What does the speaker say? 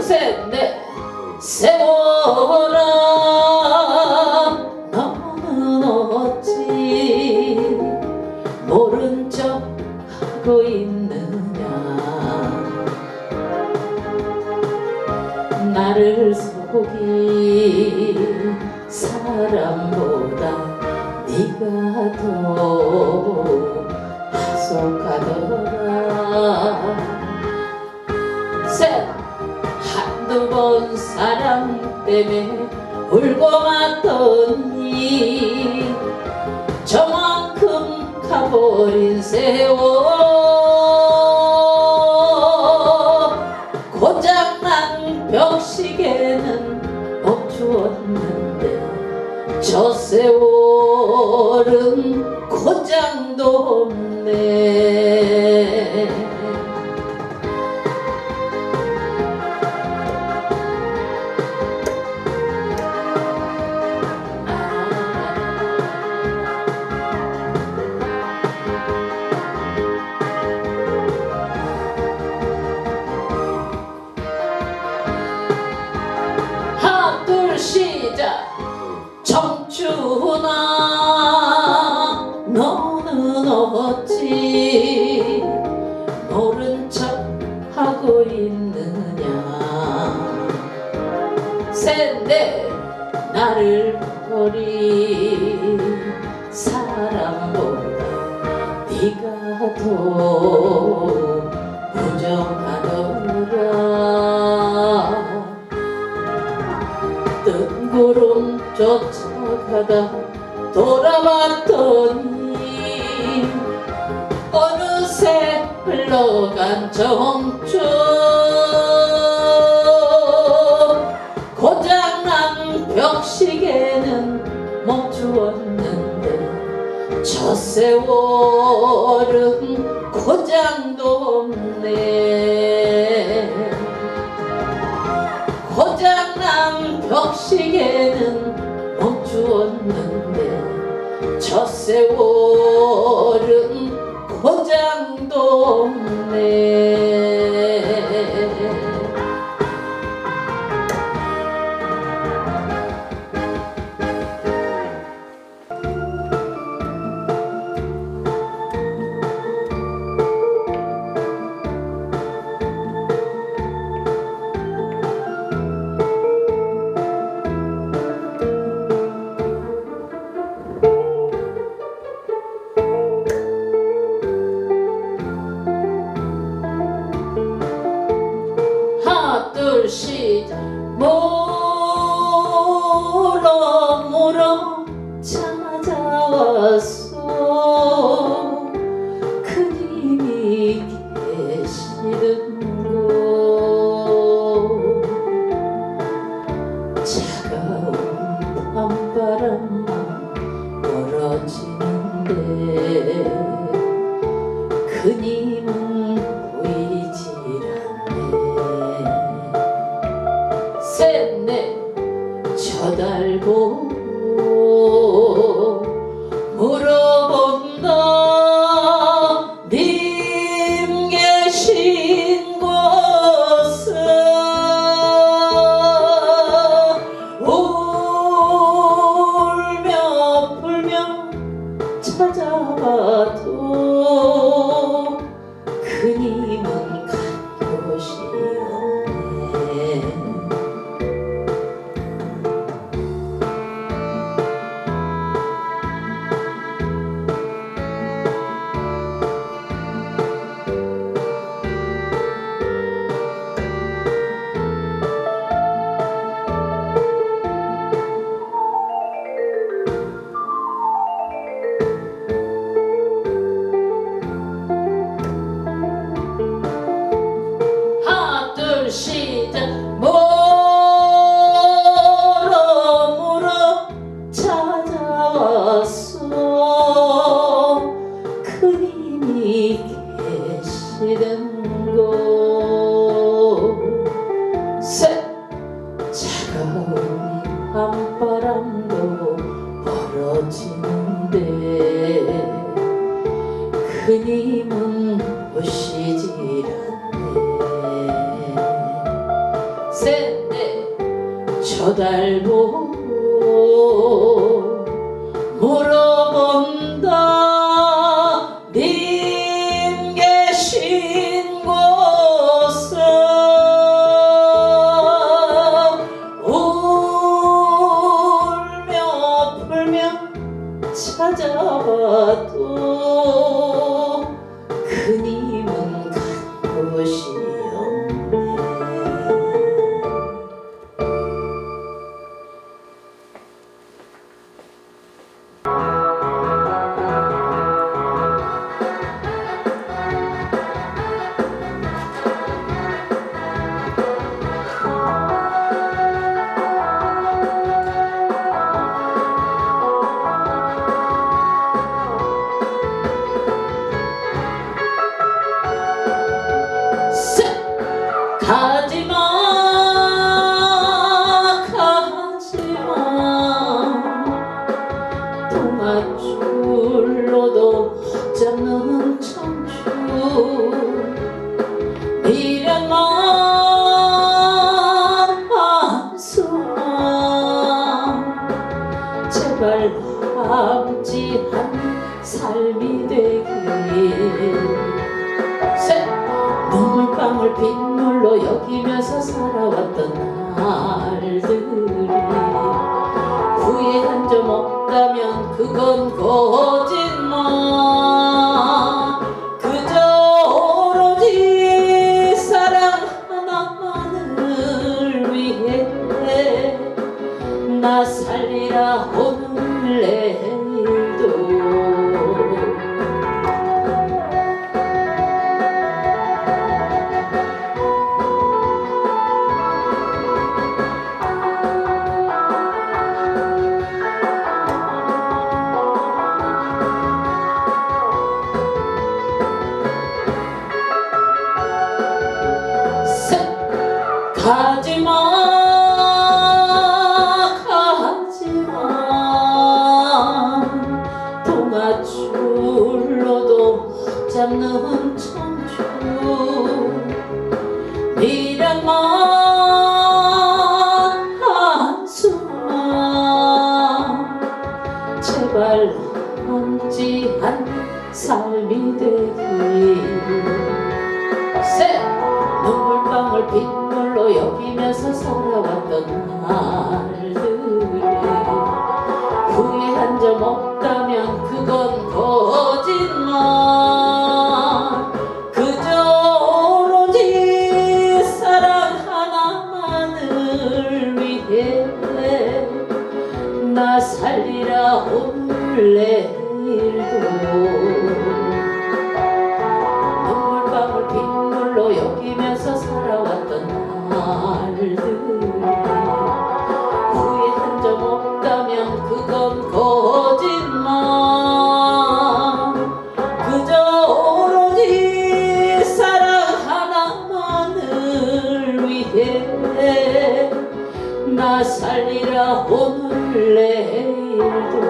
셋넷 세월아 너는 어찌 모른 척 하고 있느냐? 나를 속인 사람보다 네가 더 하속하더라 두번 사랑 때문에 울고 맞더니 저만큼 가버린 세월. 고장난 벽시계는 멈추었는데 저 세월은 고장도 없네 버린 사람보다 네가 더 부정하더라. 뜬 구름 쫓아가다 돌아봤더니 어느새 흘러간 청 세월은 고장도 없네. 고장난 벽시계는 멈추었는데 저 세월 하나 이 계시는 곳에 차가운 한바람도 벌어지는데 그님은 오시지 않네. 세네 저달보 눈물방울 빗물로 여기면서 살아왔던 날들이 후회 한 점 없다면 그건 거짓말 제발 않은 삶이 되길 셋 눈물방울 빗물로 여기면서 살아왔던 날들이 후회 한 점 없다면 그건 빗물로 여기면서 살아왔던 날들이 후회 한 점 없다면 그건 거짓말. 그저 오로지 사랑 하나만을 위해 나 살리라 오늘 내일도